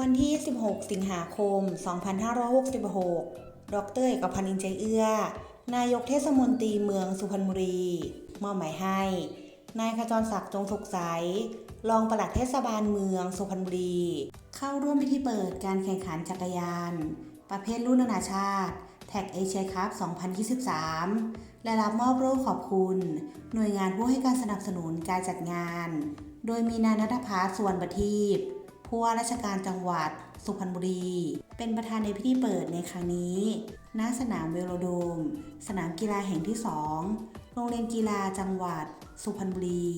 วันที่ 16 สิงหาคม 2566 ดรเอกพันธ์อินใจเอื้อ นายกเทศมนตรีเมืองสุพรรณบุรีมอบหมายให้ นายขจรศักดิ์จงสุขใส รองปลัดเทศบาลเมืองสุพรรณบุรี เข้าร่วมพิธีเปิดการแข่งขันจักรยาน ประเภทรุ่นนานาชาติ แท็กเอเชียคัพ 2023 และรับมอบโล่ขอบคุณ หน่วยงานผู้ให้การสนับสนุนการจัดงาน โดยมีนายนัทพัฒน์สวนประทีป ผู้ว่าราชการจังหวัด สุพรรณบุรี เป็นประธานในพิธีเปิดในครั้งนี้ณสนามเวโรโดม สนามกีฬาแห่งที่ 2 โรงเรียนกีฬาจังหวัด สุพรรณบุรี